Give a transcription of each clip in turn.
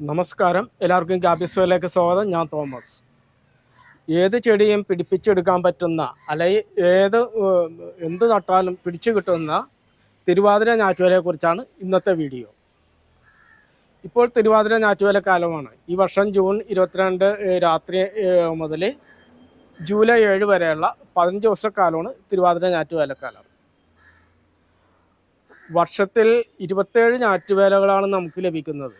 നമസ്കാരം. എല്ലാവർക്കും ക്യാബിസ്വയിലേക്ക് സ്വാഗതം. ഞാൻ തോമസ്. ഏത് ചെടിയും പിടിപ്പിച്ചെടുക്കാൻ പറ്റുന്ന അല്ലെങ്കിൽ ഏത് എന്ത് നട്ടാലും പിടിച്ചു കിട്ടുന്ന തിരുവാതിര ഞാറ്റുവേലയെ കുറിച്ചാണ് ഇന്നത്തെ വീഡിയോ. ഇപ്പോൾ തിരുവാതിര ഞാറ്റുവേല കാലമാണ്. ഈ വർഷം ജൂൺ ഇരുപത്തിരണ്ട് രാത്രി മുതൽ ജൂലൈ ഏഴ് വരെയുള്ള പതിനഞ്ച് ദിവസക്കാലമാണ് തിരുവാതിര ഞാറ്റുവേലക്കാലം വർഷത്തിൽ ഇരുപത്തേഴ് ഞാറ്റുവേലകളാണ് നമുക്ക് ലഭിക്കുന്നത്.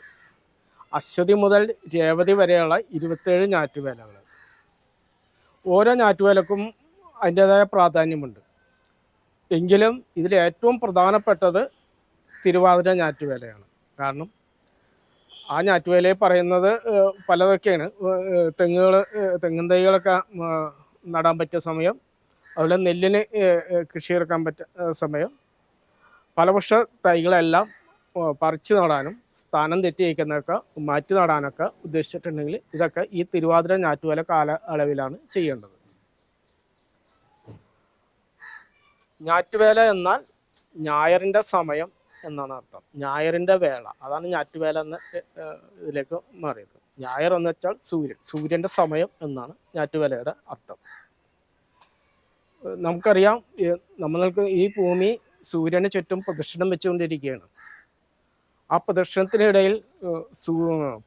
അശ്വതി മുതൽ രേവതി വരെയുള്ള ഇരുപത്തേഴ് ഞാറ്റുവേലകൾ ഓരോ ഞാറ്റുവേലക്കും അതിന്റേതായ പ്രാധാന്യമുണ്ട്. എങ്കിലും ഇതിൽ ഏറ്റവും പ്രധാനപ്പെട്ടത് തിരുവാതിര ഞാറ്റുവേലയാണ്. കാരണം ആ ഞാറ്റുവേലയെ പറയുന്നത് പലതൊക്കെയാണ്. തെങ്ങുകൾ തെങ്ങിൻ തൈകളൊക്കെ നടാൻ പറ്റിയ സമയം. അതുപോലെ നെല്ലിന് കൃഷി ഇറക്കാൻ പറ്റിയ സമയം. ഫലവൃക്ഷ തൈകളെല്ലാം പറിച്ചു നടാനും സ്ഥാനം തെറ്റി വയ്ക്കുന്നതൊക്കെ മാറ്റി നടാനൊക്കെ ഉദ്ദേശിച്ചിട്ടുണ്ടെങ്കിൽ ഇതൊക്കെ ഈ തിരുവാതിര ഞാറ്റുവേല കാല അളവിലാണ് ചെയ്യേണ്ടത്. ഞാറ്റുവേല എന്നാൽ ഞായറിന്റെ സമയം എന്നാണ് അർത്ഥം. ഞായറിന്റെ വേള. അതാണ് ഞാറ്റുവേല എന്ന ഇതിലേക്ക് മാറിയത്. ഞായർ എന്ന് വെച്ചാൽ സൂര്യൻ. സൂര്യന്റെ സമയം എന്നാണ് ഞാറ്റുവേലയുടെ അർത്ഥം. നമുക്കറിയാം നമ്മൾക്ക് ഈ ഭൂമി സൂര്യന് ചുറ്റും പ്രദക്ഷിണം വെച്ചുകൊണ്ടിരിക്കുകയാണ്. ആ പ്രദക്ഷിണത്തിനിടയിൽ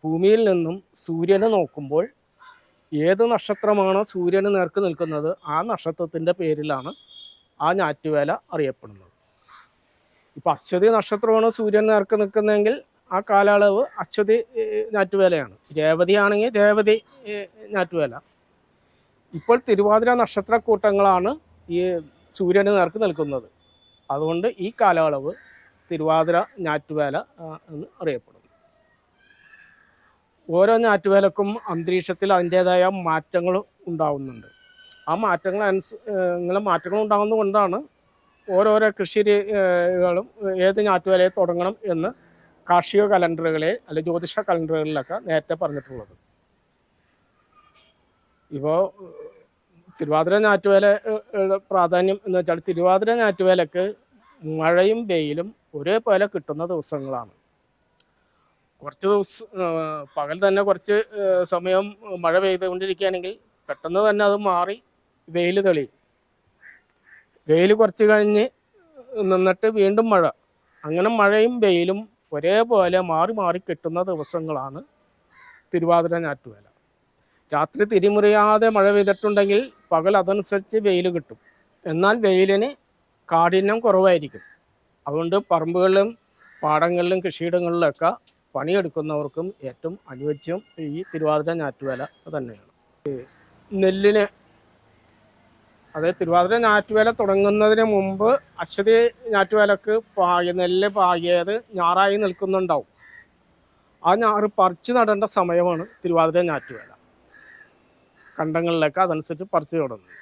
ഭൂമിയിൽ നിന്നും സൂര്യനെ നോക്കുമ്പോൾ ഏത് നക്ഷത്രമാണോ സൂര്യന് നേർക്ക് നിൽക്കുന്നത് ആ നക്ഷത്രത്തിന്റെ പേരിലാണ് ആ ഞാറ്റുവേല അറിയപ്പെടുന്നത്. ഇപ്പം അശ്വതി നക്ഷത്രമാണോ സൂര്യൻ നേർക്ക് നിൽക്കുന്നതെങ്കിൽ ആ കാലയളവ് അശ്വതി ഞാറ്റുവേലയാണ്. രേവതി ആണെങ്കിൽ രേവതി ഞാറ്റുവേല. ഇപ്പോൾ തിരുവാതിര നക്ഷത്രക്കൂട്ടങ്ങളാണ് ഈ സൂര്യന് നേർക്ക് നിൽക്കുന്നത്. അതുകൊണ്ട് ഈ കാലയളവ് തിരുവാതിര ഞാറ്റുവേല എന്ന് അറിയപ്പെടുന്നു ഓരോ ഞാറ്റുവേലക്കും അന്തരീക്ഷത്തിൽ അതിന്റെതായ മാറ്റങ്ങൾ ഉണ്ടാവുന്നുണ്ട്. ആ മാറ്റങ്ങൾ അനുസ ഇങ്ങനെ മാറ്റങ്ങൾ ഉണ്ടാകുന്നതുകൊണ്ടാണ് ഓരോരോ കൃഷി രീതികളും ഏത് ഞാറ്റുവേലയെ തുടങ്ങണം എന്ന് കാർഷിക കലണ്ടറുകളെ അല്ലെ ജ്യോതിഷ കലണ്ടറുകളിലൊക്കെ നേരത്തെ പറഞ്ഞിട്ടുള്ളത്. ഇപ്പോൾ തിരുവാതിര ഞാറ്റുവേല പ്രാധാന്യം എന്ന് വെച്ചാൽ തിരുവാതിര ഞാറ്റുവേലക്ക് മഴയും വെയിലും ഒരേപോലെ കിട്ടുന്ന ദിവസങ്ങളാണ്. കുറച്ച് ദിവസം പകൽ തന്നെ കുറച്ച് സമയം മഴ പെയ്തുകൊണ്ടിരിക്കുകയാണെങ്കിൽ പെട്ടെന്ന് തന്നെ അത് മാറി വെയിൽ തെളിയും. വെയിൽ കുറച്ച് കഴിഞ്ഞ് നിന്നിട്ട് വീണ്ടും മഴ. അങ്ങനെ മഴയും വെയിലും ഒരേപോലെ മാറി മാറി കിട്ടുന്ന ദിവസങ്ങളാണ് തിരുവാതിര ഞാറ്റുവേല. രാത്രി തിരിമുറിയാതെ മഴ പെയ്തിട്ടുണ്ടെങ്കിൽ പകൽ അതനുസരിച്ച് വെയിൽ കിട്ടും. എന്നാൽ വെയിലിന് കാഠിന്യം കുറവായിരിക്കും. അതുകൊണ്ട് പറമ്പുകളിലും പാടങ്ങളിലും കൃഷിയിടങ്ങളിലൊക്കെ പണിയെടുക്കുന്നവർക്കും ഏറ്റവും അനുയോജ്യം ഈ തിരുവാതിര ഞാറ്റുവേല തന്നെയാണ്. നെല്ലിന് അതായത് തിരുവാതിര ഞാറ്റുവേല തുടങ്ങുന്നതിന് മുമ്പ് അശ്വതി ഞാറ്റുവേലക്ക് പായ നെല്ല് പാകിയത് ഞാറായി നിൽക്കുന്നുണ്ടാവും. ആ ഞാറ് പറിച്ചു നടേണ്ട സമയമാണ് തിരുവാതിര ഞാറ്റുവേല. കണ്ടങ്ങളിലൊക്കെ അതനുസരിച്ച് പറിച്ചു തുടങ്ങുന്നത്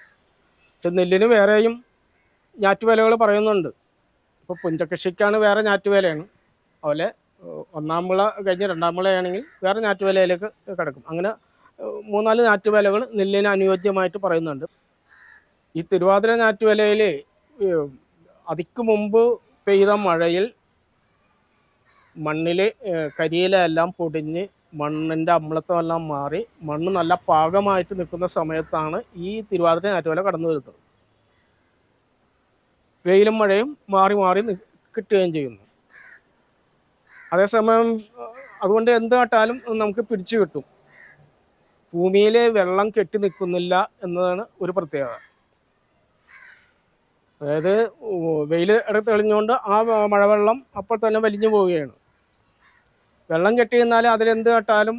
പക്ഷെ നെല്ലിന് വേറെയും ഞാറ്റുവേലകൾ പറയുന്നുണ്ട്. ഇപ്പോൾ പുഞ്ചകൃഷിക്കാണ് വേറെ ഞാറ്റുവേലയാണ്. അതുപോലെ ഒന്നാം വിള കഴിഞ്ഞ് രണ്ടാം വിളയാണെങ്കിൽ വേറെ ഞാറ്റുവേലയിലേക്ക് കിടക്കും. അങ്ങനെ മൂന്നാൽ ഞാറ്റുവേലകൾ നെല്ലിന് അനുയോജ്യമായിട്ട് പറയുന്നുണ്ട്. ഈ തിരുവാതിര ഞാറ്റുവേലയിൽ അതിക്ക് മുമ്പ് പെയ്ത മഴയിൽ മണ്ണിൽ കരിയിലെല്ലാം പൊടിഞ്ഞ് മണ്ണിന്റെ അമ്ലത്വമെല്ലാം മാറി മണ്ണ് നല്ല പാകമായിട്ട് നിൽക്കുന്ന സമയത്താണ് ഈ തിരുവാതിര ഞാറ്റുവേല കടന്നു വരുന്നത് വെയിലും മഴയും മാറി മാറി കിട്ടുകയും ചെയ്യുന്നു. അതേസമയം അതുകൊണ്ട് എന്ത് നട്ടാലും നമുക്ക് പിടിച്ചു കിട്ടും. ഭൂമിയിലെ വെള്ളം കെട്ടി നിൽക്കുന്നില്ല എന്നതാണ് ഒരു പ്രത്യേകത. അതായത് വെയിൽ ഇടത്ത് തെളിഞ്ഞുകൊണ്ട് ആ മഴവെള്ളം അപ്പോൾ തന്നെ വലിഞ്ഞു പോവുകയാണ്. വെള്ളം കെട്ടി നിന്നാൽ അതിലെന്ത് നട്ടാലും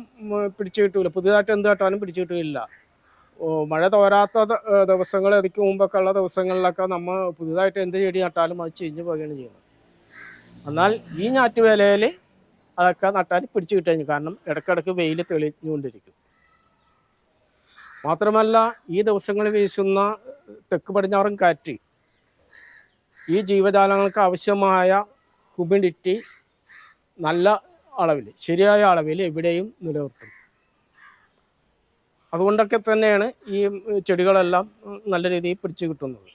പിടിച്ചു കിട്ടൂല. പുതിയതായിട്ട് എന്ത് നട്ടാലും പിടിച്ചു കിട്ടില്ല ഓ, മഴ തോരാത്ത ദിവസങ്ങൾ അതിക്ക് മുമ്പൊക്കെ ഉള്ള ദിവസങ്ങളിലൊക്കെ നമ്മൾ പുതുതായിട്ട് എന്ത് ചെടി നട്ടാലും അത് ചീഞ്ഞു പോവുകയാണ് ചെയ്യുന്നത്. എന്നാൽ ഈ ഞാറ്റുവേലയിൽ അതൊക്കെ നട്ടാൽ പിടിച്ചു കിട്ടുകയും കാരണം ഇടയ്ക്കിടയ്ക്ക് വെയിൽ തെളിഞ്ഞുകൊണ്ടിരിക്കും. മാത്രമല്ല ഈ ദിവസങ്ങളിൽ വീശുന്ന തെക്ക് പടിഞ്ഞാറൻ കാറ്റ് ഈ ജീവജാലങ്ങൾക്ക് ആവശ്യമായ ഹ്യൂമിഡിറ്റി നല്ല അളവിൽ ശരിയായ അളവിൽ എവിടെയും നിലനിർത്തും. അതുകൊണ്ടൊക്കെ തന്നെയാണ് ഈ ചെടികളെല്ലാം നല്ല രീതിയിൽ പിടിച്ചു കിട്ടുന്നത്.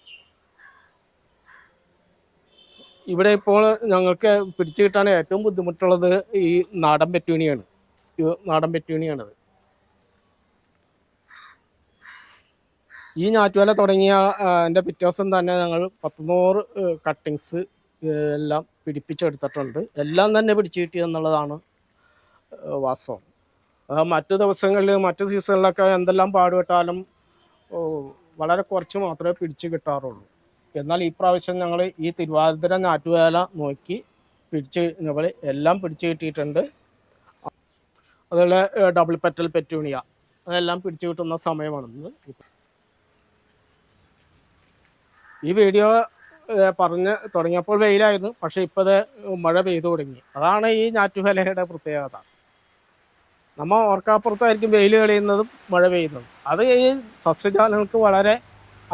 ഇവിടെ ഇപ്പോൾ ഞങ്ങൾക്ക് പിടിച്ചു കിട്ടാൻ ഏറ്റവും ബുദ്ധിമുട്ടുള്ളത് ഈ നാടൻ പെറ്റൂണിയാണ്. ഈ നാടൻ പെറ്റൂണിയാണത്. ഈ ഞാറ്റുവേല തുടങ്ങിയ എന്റെ പിറ്റേ ദിവസം തന്നെ ഞങ്ങൾ പത്തുനൂറ് കട്ടിങ്സ് എല്ലാം പിടിപ്പിച്ചെടുത്തിട്ടുണ്ട്. എല്ലാം തന്നെ പിടിച്ചു കിട്ടി എന്നുള്ളതാണ് വാസ്തവം. മറ്റു ദിവസങ്ങളിൽ മറ്റു സീസണിലൊക്കെ എന്തെല്ലാം പാടുപെട്ടാലും വളരെ കുറച്ച് മാത്രമേ പിടിച്ചു കിട്ടാറുള്ളൂ. എന്നാൽ ഈ പ്രാവശ്യം ഞങ്ങൾ ഈ തിരുവാതിര ഞാറ്റുവേല നോക്കി പിടിച്ച് ഞങ്ങൾ എല്ലാം പിടിച്ചു കിട്ടിയിട്ടുണ്ട്. അതുപോലെ ഡബിൾ പെറ്റൽ പെറ്റൂണിയ അതെല്ലാം പിടിച്ചു കിട്ടുന്ന സമയമാണെന്ന്. ഈ വീഡിയോ പറഞ്ഞ് തുടങ്ങിയപ്പോൾ വെയിലായിരുന്നു. പക്ഷെ ഇപ്പോൾ മഴ പെയ്തു തുടങ്ങി. അതാണ് ഈ ഞാറ്റുവേലയുടെ പ്രത്യേകത. നമ്മ ഓർക്കാപ്പുറത്തായിരിക്കും വെയിൽ കളയുന്നതും മഴ പെയ്യുന്നതും. അത് ഈ സസ്യജാലങ്ങൾക്ക് വളരെ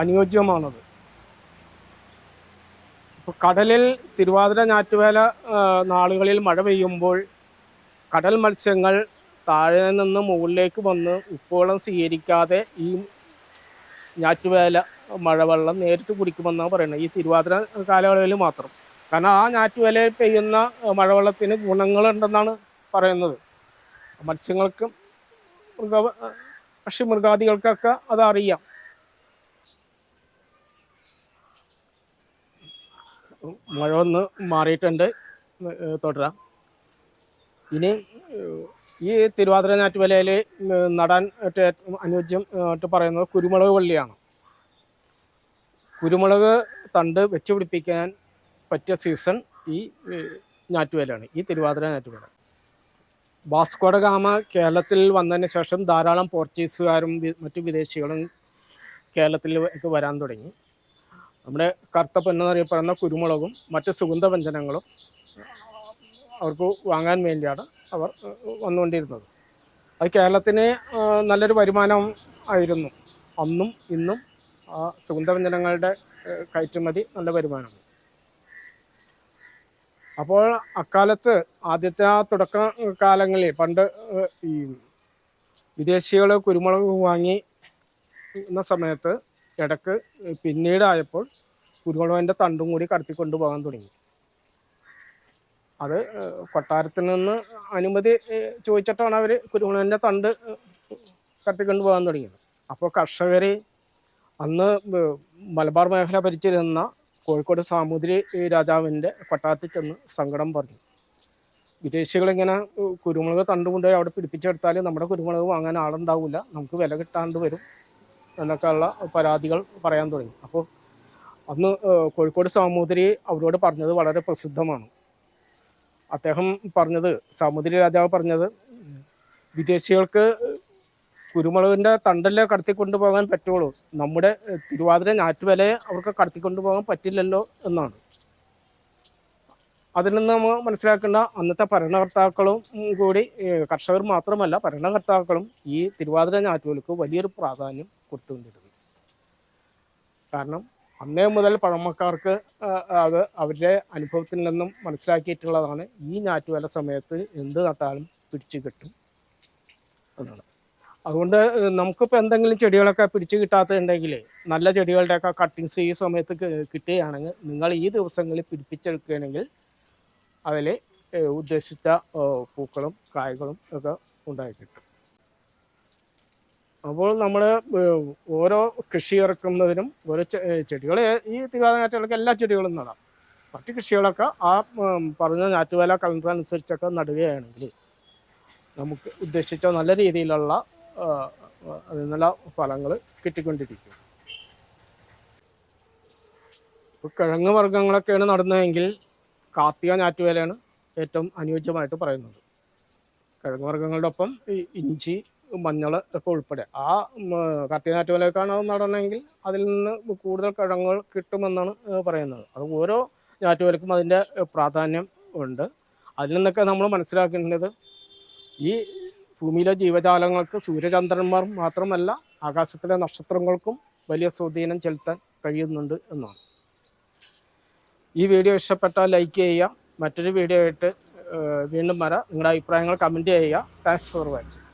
അനുയോജ്യമാണത്. ഇപ്പൊ കടലിൽ തിരുവാതിര ഞാറ്റുവേല നാളുകളിൽ മഴ പെയ്യുമ്പോൾ കടൽ മത്സ്യങ്ങൾ താഴെ നിന്ന് മുകളിലേക്ക് വന്ന് ഉപ്പുവെള്ളം സ്വീകരിക്കാതെ ഈ ഞാറ്റുവേല മഴവെള്ളം നേരിട്ട് കുടിക്കുമെന്നാണ് പറയുന്നത്. ഈ തിരുവാതിര കാലയളവിൽ മാത്രം. കാരണം ആ ഞാറ്റുവേലയിൽ പെയ്യുന്ന മഴവെള്ളത്തിന് ഗുണങ്ങളുണ്ടെന്നാണ് പറയുന്നത്. മത്സ്യങ്ങൾക്കും മൃഗ പക്ഷി മൃഗാദികൾക്കൊക്കെ അത് അറിയാം മഴ ഒന്ന് മാറിയിട്ടുണ്ട്. തുടരാം. ഇനി ഈ തിരുവാതിര ഞാറ്റുവേലയിൽ നടാൻ അനുയോജ്യം ആയിട്ട് പറയുന്നത് കുരുമുളക് വള്ളിയാണ്. കുരുമുളക് തണ്ട് വെച്ച് പിടിപ്പിക്കാൻ പറ്റിയ സീസൺ ഈ ഞാറ്റുവേലയാണ് ഈ തിരുവാതിര ഞാറ്റുവേല വാസ്കോഡ ഗാമ കേരളത്തിൽ വന്നതിന് ശേഷം ധാരാളം പോർച്ചുഗീസുകാരും മറ്റു വിദേശികളും കേരളത്തിലേക്ക് വരാൻ തുടങ്ങി. നമ്മുടെ കറുത്ത എന്നറിയപ്പെടുന്ന കുരുമുളകും മറ്റ് സുഗന്ധവ്യഞ്ജനങ്ങളും അവർക്ക് വാങ്ങാൻ വേണ്ടിയാണ് അവർ വന്നുകൊണ്ടിരുന്നത്. അത് കേരളത്തിന് നല്ലൊരു വരുമാനം ആയിരുന്നു. അന്നും ഇന്നും സുഗന്ധവ്യഞ്ജനങ്ങളുടെ കയറ്റുമതി നല്ല വരുമാനമാണ്. അപ്പോൾ അക്കാലത്ത് ആദ്യത്തെ ആ തുടക്ക കാലങ്ങളിൽ പണ്ട് ഈ വിദേശികൾ കുരുമുളക് വാങ്ങി എന്ന സമയത്ത് ഇടയ്ക്ക് പിന്നീടായപ്പോൾ കുരുമുളകിന്റെ തണ്ടും കൂടി കടത്തിക്കൊണ്ട് കൊണ്ടുപോകാൻ തുടങ്ങി. അത് കൊട്ടാരത്തിൽ നിന്ന് അനുമതി ചോദിച്ചിട്ടാണ് അവർ കുരുമുളകിന്റെ തണ്ട് കടത്തി കൊണ്ടുപോകാൻ പോകാൻ തുടങ്ങിയത്. അപ്പോൾ കർഷകർ അന്ന് മലബാർ മേഖല ഭരിച്ചിരുന്ന കോഴിക്കോട് സാമൂതിരി രാജാവിന്റെ കൊട്ടാരത്തിൽ ചെന്ന് സങ്കടം പറഞ്ഞു. വിദേശികളിങ്ങനെ കുരുമുളക് തണ്ടുകൊണ്ടുപോയി അവിടെ പിടിപ്പിച്ചെടുത്താൽ നമ്മുടെ കുരുമുളക് വാങ്ങാൻ ആളുണ്ടാവില്ല. നമുക്ക് വില കിട്ടാണ്ട് വരും എന്നൊക്കെയുള്ള പരാതികൾ പറയാൻ തുടങ്ങി. അപ്പോൾ അന്ന് കോഴിക്കോട് സാമൂതിരി അവരോട് പറഞ്ഞത് വളരെ പ്രസിദ്ധമാണ്. അദ്ദേഹം പറഞ്ഞത് സാമൂതിരി രാജാവ് പറഞ്ഞത് വിദേശികൾക്ക് കുരുമുളകിന്റെ തണ്ടല്ലേ കടത്തിക്കൊണ്ടു പോകാൻ പറ്റുള്ളൂ. നമ്മുടെ തിരുവാതിര ഞാറ്റുവിലയെ അവർക്ക് കടത്തിക്കൊണ്ടു പോകാൻ പറ്റില്ലല്ലോ എന്നാണ്. അതിൽ നിന്ന് നമ്മൾ മനസ്സിലാക്കേണ്ട അന്നത്തെ ഭരണകർത്താക്കളും കൂടി കർഷകർ മാത്രമല്ല ഭരണകർത്താക്കളും ഈ തിരുവാതിര ഞാറ്റുവിലക്ക് വലിയൊരു പ്രാധാന്യം കൊടുത്തുകൊണ്ടിരുന്നു. കാരണം അന്നേ മുതൽ പഴമക്കാർക്ക് അത് അവരുടെ അനുഭവത്തിൽ നിന്നും മനസ്സിലാക്കിയിട്ടുള്ളതാണ് ഈ ഞാറ്റുവേല സമയത്ത് എന്ത് നട്ടാലും പിടിച്ചു കിട്ടും എന്നാണ്. അതുകൊണ്ട് നമുക്കിപ്പോൾ എന്തെങ്കിലും ചെടികളൊക്കെ പിടിച്ചു കിട്ടാത്തതുണ്ടെങ്കിൽ നല്ല ചെടികളുടെയൊക്കെ കട്ടിങ്സ് ഈ സമയത്ത് കിട്ടുകയാണെങ്കിൽ നിങ്ങൾ ഈ ദിവസങ്ങളിൽ പിടിപ്പിച്ചെടുക്കുകയാണെങ്കിൽ അതിൽ ഉദ്ദേശിച്ച പൂക്കളും കായ്കളും ഒക്കെ ഉണ്ടായി അപ്പോൾ നമ്മൾ ഓരോ കൃഷി ഇറക്കുന്നതിനും ഓരോ ചെടികൾ ഈ തിരുവാതിരാറ്റുകളൊക്കെ എല്ലാ ചെടികളും നടാം. മറ്റു കൃഷികളൊക്കെ ആ പറഞ്ഞ ഞാറ്റുവേല കലണ്ടർ അനുസരിച്ചൊക്കെ നടുകയാണെങ്കിൽ നമുക്ക് ഉദ്ദേശിച്ച നല്ല രീതിയിലുള്ള അതിൽ നല്ല ഫലങ്ങൾ കിട്ടിക്കൊണ്ടിരിക്കും. ഇപ്പോൾ കിഴങ്ങ് വർഗങ്ങളൊക്കെയാണ് നടുന്നതെങ്കിൽ കാർത്തിക ഞാറ്റുവേലയാണ് ഏറ്റവും അനുയോജ്യമായിട്ട് പറയുന്നത്. കിഴങ്ങ് വർഗങ്ങളുടെ ഒപ്പം ഈ ഇഞ്ചി മഞ്ഞൾ ഒക്കെ ഉൾപ്പെടെ. ആ കാർത്തിക ഞാറ്റുവേലയൊക്കെയാണ് അത് നടണമെങ്കിൽ അതിൽ നിന്ന് കൂടുതൽ കിഴങ്ങുകൾ കിട്ടുമെന്നാണ് പറയുന്നത്. അത് ഓരോ ഞാറ്റുവേലക്കും അതിന്റെ പ്രാധാന്യം ഉണ്ട്. അതിൽ നിന്നൊക്കെ നമ്മൾ മനസ്സിലാക്കേണ്ടത് ഈ ഭൂമിയിലെ ജീവജാലങ്ങൾക്ക് സൂര്യചന്ദ്രന്മാർ മാത്രമല്ല ആകാശത്തിലെ നക്ഷത്രങ്ങൾക്കും വലിയ സ്വാധീനം ചെലുത്താൻ കഴിയുന്നുണ്ട് എന്നാണ്. ഈ വീഡിയോ ഇഷ്ടപ്പെട്ടാൽ ലൈക്ക് ചെയ്യുക. മറ്റൊരു വീഡിയോ ആയിട്ട് വീണ്ടും വരാം. നിങ്ങളുടെ അഭിപ്രായങ്ങൾ കമന്റ് ചെയ്യുക. Thanks for watching